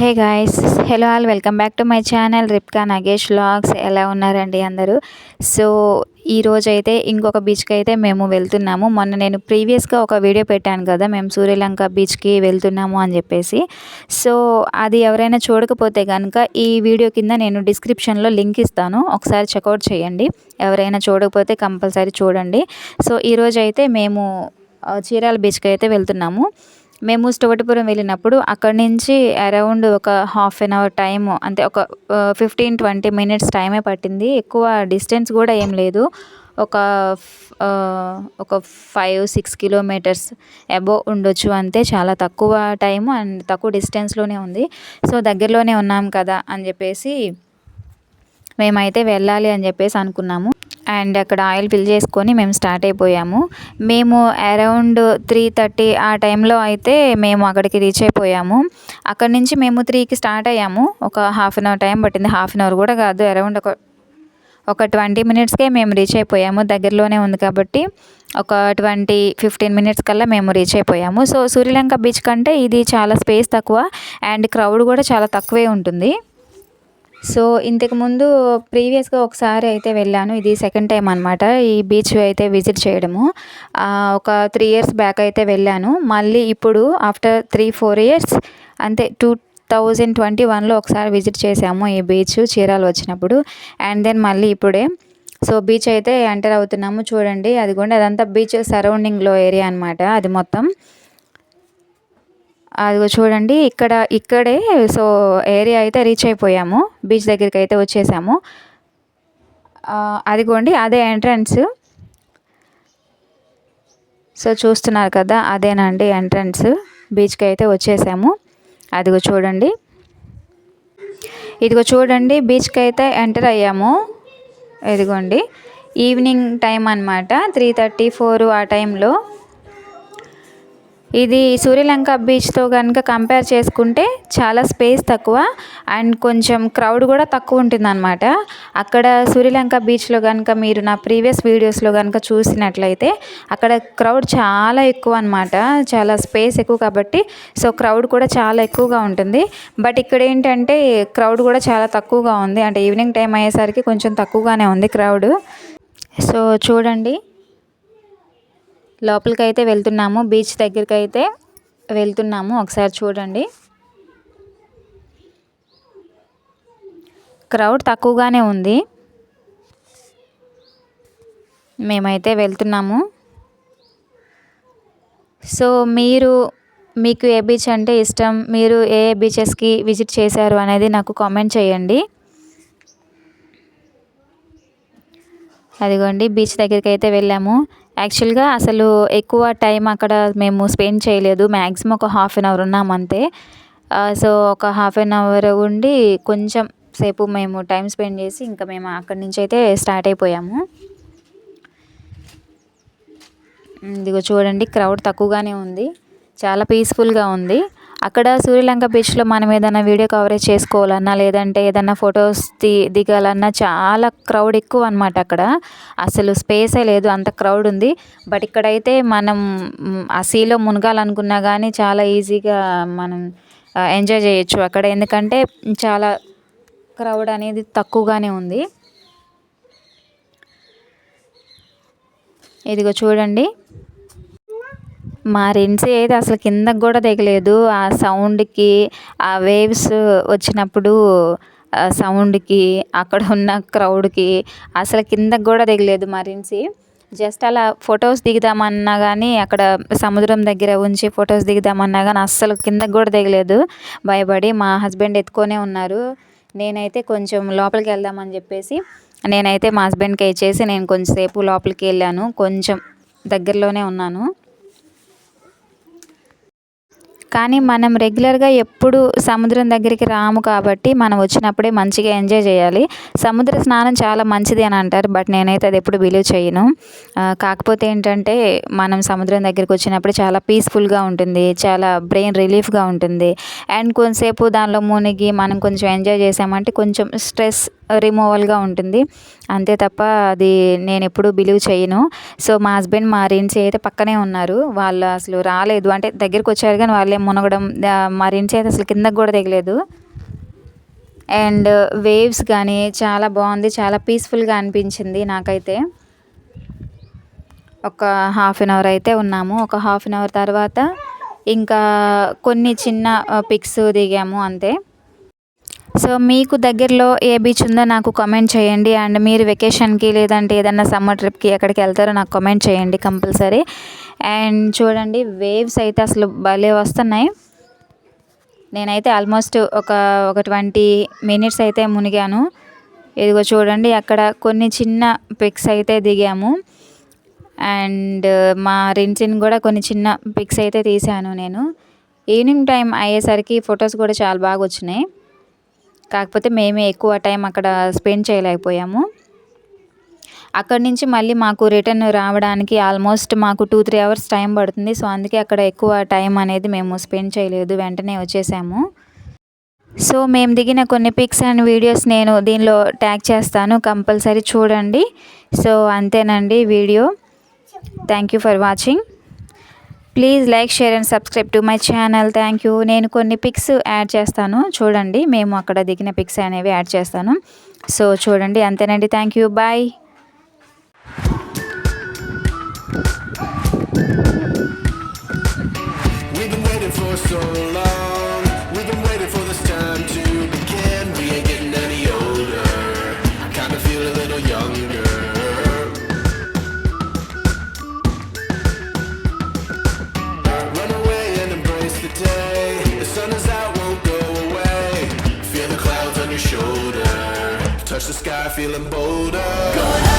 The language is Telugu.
Hey guys hello all welcome back to my channel Ripka Nagesh vlogs ఎలా ఉన్నారండి అందరూ? సో ఈ అయితే ఇంకొక బీచ్కి అయితే మేము వెళ్తున్నాము. మొన్న నేను ప్రీవియస్గా ఒక వీడియో పెట్టాను కదా మేము సూర్యలంక బీచ్కి వెళ్తున్నాము అని చెప్పేసి. సో అది ఎవరైనా చూడకపోతే కనుక ఈ వీడియో కింద నేను డిస్క్రిప్షన్లో లింక్ ఇస్తాను. ఒకసారి చెక్అవుట్ చేయండి. ఎవరైనా చూడకపోతే కంపల్సరీ చూడండి. సో ఈరోజు అయితే మేము చీరాల బీచ్కి అయితే వెళ్తున్నాము. మేము స్టోటిపురం వెళ్ళినప్పుడు అక్కడి నుంచి అరౌండ్ ఒక హాఫ్ అన్ అవర్ టైం అంటే ఒక ఫిఫ్టీన్ ట్వంటీ మినిట్స్ టైమే పట్టింది. ఎక్కువ డిస్టెన్స్ కూడా ఏం లేదు. ఒక ఒక ఫైవ్ సిక్స్ కిలోమీటర్స్ అబోవ్ ఉండొచ్చు అంతే చాలా తక్కువ టైం అండ్ తక్కువ డిస్టెన్స్లోనే ఉంది. సో దగ్గరలోనే ఉన్నాం కదా అని చెప్పేసి మేమైతే వెళ్ళాలి అని చెప్పేసి అనుకున్నాము. అండ్ అక్కడ ఆయిల్ ఫిల్ చేసుకొని మేము స్టార్ట్ అయిపోయాము. మేము అరౌండ్ త్రీ థర్టీ ఆ టైంలో అయితే మేము అక్కడికి రీచ్ అయిపోయాము. అక్కడి నుంచి మేము త్రీకి స్టార్ట్ అయ్యాము. ఒక హాఫ్ అన్ అవర్ టైం పట్టింది. హాఫ్ అన్ అవర్ కూడా కాదు. అరౌండ్ ఒక ఒక ట్వంటీ మినిట్స్కే మేము రీచ్ అయిపోయాము. దగ్గరలోనే ఉంది కాబట్టి ఒక ట్వంటీ ఫిఫ్టీన్ మినిట్స్ కల్లా మేము రీచ్ అయిపోయాము. సో సూర్యలంక బీచ్ కంటే ఇది చాలా స్పేస్ తక్కువ అండ్ క్రౌడ్ కూడా చాలా తక్కువే ఉంటుంది. సో ఇంతకు ముందు ప్రీవియస్గా ఒకసారి అయితే వెళ్ళాను. ఇది సెకండ్ టైం అనమాట ఈ బీచ్ అయితే విజిట్ చేయడము. ఒక త్రీ ఇయర్స్ బ్యాక్ అయితే వెళ్ళాను. మళ్ళీ ఇప్పుడు ఆఫ్టర్ త్రీ ఫోర్ ఇయర్స్ అంతే టూ థౌజండ్ ట్వంటీ వన్లో ఒకసారి విజిట్ చేసాము ఈ బీచ్ చీరాలు వచ్చినప్పుడు. అండ్ దెన్ మళ్ళీ ఇప్పుడే. సో బీచ్ అయితే ఎంటర్ అవుతున్నాము. చూడండి అదిగోండి అదంతా బీచ్ సరౌండింగ్లో ఏరియా అనమాట అది మొత్తం. అదిగో చూడండి ఇక్కడ ఇక్కడే సో ఏరియా అయితే రీచ్ అయిపోయాము. బీచ్ దగ్గరికి అయితే వచ్చేసాము. అదిగోండి అదే ఎంట్రన్స్. సో చూస్తున్నారు కదా అదేనండి ఎంట్రన్స్? బీచ్కి అయితే వచ్చేసాము. అదిగో చూడండి. ఇదిగో చూడండి బీచ్కి అయితే ఎంటర్ అయ్యాము. ఇదిగోండి ఈవినింగ్ టైం అనమాట త్రీ థర్టీ ఫోర్ ఆ టైంలో. ఇది సూర్యలంక బీచ్తో కనుక కంపేర్ చేసుకుంటే చాలా స్పేస్ తక్కువ అండ్ కొంచెం క్రౌడ్ కూడా తక్కువ ఉంటుందన్నమాట. అక్కడ సూర్యలంక బీచ్లో కనుక మీరు నా ప్రీవియస్ వీడియోస్లో కనుక చూసినట్లయితే అక్కడ క్రౌడ్ చాలా ఎక్కువ అనమాట చాలా స్పేస్ ఎక్కువ కాబట్టి సో క్రౌడ్ కూడా చాలా ఎక్కువగా ఉంటుంది. బట్ ఇక్కడ ఏంటంటే క్రౌడ్ కూడా చాలా తక్కువగా ఉంది. అంటే ఈవినింగ్ టైం అయ్యేసరికి కొంచెం తక్కువగానే ఉంది క్రౌడ్. సో చూడండి. లోపలికి అయితే వెళ్తున్నాము. బీచ్ దగ్గరికి అయితే వెళ్తున్నాము. ఒకసారి చూడండి. క్రౌడ్ తక్కువగానే ఉంది. మేమైతే వెళ్తున్నాము. సో మీరు మీకు ఏ బీచ్ అంటే ఇష్టం? మీరు ఏ ఏ బీచెస్కి విజిట్ చేశారు అనేది నాకు కామెంట్ చేయండి. అదిగోండి బీచ్ దగ్గరికి అయితే వెళ్ళాము. యాక్చువల్గా అసలు ఎక్కువ టైం అక్కడ మేము స్పెండ్ చేయలేదు. మ్యాక్సిమం ఒక హాఫ్ అన్ అవర్ ఉన్నాం అంతే. సో ఒక హాఫ్ అన్ అవర్ ఉండి కొంచెం సేపు మేము టైం స్పెండ్ చేసి ఇంకా మేము అక్కడి నుంచి అయితే స్టార్ట్ అయిపోయాము. ఇదిగో చూడండి క్రౌడ్ తక్కువగానే ఉంది. చాలా పీస్ఫుల్గా ఉంది. అక్కడ సూర్యలంక బీచ్లో మనం ఏదైనా వీడియో కవరేజ్ చేసుకోవాలన్నా లేదంటే ఏదైనా ఫొటోస్ తీ దిగాలన్నా చాలా క్రౌడ్ ఎక్కువ అనమాట అక్కడ. అసలు స్పేసే లేదు అంత క్రౌడ్ ఉంది. బట్ ఇక్కడైతే మనం ఆ సీలో మునగాలనుకున్నా కానీ చాలా ఈజీగా మనం ఎంజాయ్ చేయొచ్చు అక్కడ. ఎందుకంటే చాలా క్రౌడ్ అనేది తక్కువగానే ఉంది. ఇదిగో చూడండి. మా రెండ్స్ అయితే అసలు కిందకు కూడా దిగలేదు ఆ సౌండ్కి ఆ వేవ్స్ వచ్చినప్పుడు ఆ సౌండ్కి అక్కడ ఉన్న క్రౌడ్కి అసలు కిందకు కూడా దిగలేదు మా రెండ్స్ జస్ట్ అలా ఫొటోస్ దిగుదామన్నా కానీ అక్కడ సముద్రం దగ్గర ఉంచి ఫొటోస్ దిగుదామన్నా కానీ అస్సలు కిందకు కూడా దిగలేదు భయపడి మా హస్బెండ్ ఎత్తుకొనే ఉన్నారు. నేనైతే కొంచెం లోపలికి వెళ్దామని చెప్పేసి నేనైతే మా హస్బెండ్కి ఇచ్చేసి నేను కొంచెంసేపు లోపలికి వెళ్ళాను. కొంచెం దగ్గరలోనే ఉన్నాను. కానీ మనం రెగ్యులర్గా ఎప్పుడు సముద్రం దగ్గరికి రాము కాబట్టి మనం వచ్చినప్పుడే మంచిగా ఎంజాయ్ చేయాలి. సముద్ర స్నానం చాలా మంచిది అని అంటారు బట్ నేనైతే అది ఎప్పుడు బిలీవ్ చేయను. కాకపోతే ఏంటంటే మనం సముద్రం దగ్గరికి వచ్చినప్పుడు చాలా పీస్ఫుల్గా ఉంటుంది చాలా బ్రెయిన్ రిలీఫ్గా ఉంటుంది. అండ్ కొంతసేపు దానిలో మునిగి మనం కొంచెం ఎంజాయ్ చేసామంటే కొంచెం స్ట్రెస్ రిమూవల్గా ఉంటుంది. అంతే తప్ప అది నేను ఎప్పుడూ బిలీవ్ చేయను. సో మా హస్బెండ్ మా రిన్సీ అయితే పక్కనే ఉన్నారు. వాళ్ళు అసలు రాలేదు. అంటే దగ్గరికి వచ్చారు కానీ వాళ్ళే మునగడం మా రిన్సీ అయితే అసలు కిందకు కూడా దిగలేదు. అండ్ వేవ్స్ కానీ చాలా బాగుంది. చాలా పీస్ఫుల్గా అనిపించింది నాకైతే. ఒక హాఫ్ అన్ అవర్ అయితే ఉన్నాము. ఒక హాఫ్ అన్ అవర్ తర్వాత ఇంకా కొన్ని చిన్న పిక్స్ దిగాము అంతే. సో మీకు దగ్గరలో ఏ బీచ్ ఉందో నాకు కామెంట్ చేయండి. అండ్ మీరు వెకేషన్కి లేదంటే ఏదన్నా సమ్మర్ ట్రిప్కి ఎక్కడికి వెళ్తారో నాకు కామెంట్ చేయండి కంపల్సరీ అండ్ చూడండి వేవ్స్ అయితే అసలు భలే వస్తున్నాయి. నేనైతే ఆల్మోస్ట్ ఒక ఒక ట్వంటీ మినిట్స్ అయితే మునిగాను. ఇదిగో చూడండి అక్కడ కొన్ని చిన్న పిక్స్ అయితే దిగాము. అండ్ మా రిన్సిన్ కూడా కొన్ని చిన్న పిక్స్ అయితే తీశాను నేను. ఈవినింగ్ టైం అయ్యేసరికి ఫొటోస్ కూడా చాలా బాగా వచ్చినాయి. కాకపోతే మేమే ఎక్కువ టైం అక్కడ స్పెండ్ చేయలేకపోయాము. అక్కడి నుంచి మళ్ళీ మాకు రిటర్న్ రావడానికి ఆల్మోస్ట్ మాకు టూ త్రీ అవర్స్ టైం పడుతుంది. సో అందుకే అక్కడ ఎక్కువ టైం అనేది మేము స్పెండ్ చేయలేదు. వెంటనే వచ్చేసాము. సో మేము దిగిన కొన్ని పిక్స్ అండ్ వీడియోస్ నేను దీనిలో ట్యాగ్ చేస్తాను. కంపల్సరీ చూడండి. సో అంతేనండి video. Thank you for watching please like share and subscribe to my channel thank you నేను కొన్ని పిక్స్ యాడ్ చేస్తాను. చూడండి మేము అక్కడ దిగిన పిక్స్ అనేవి యాడ్ చేస్తాను. సో చూడండి అంతేనండి. Thank you bye so long. Feeling bolder.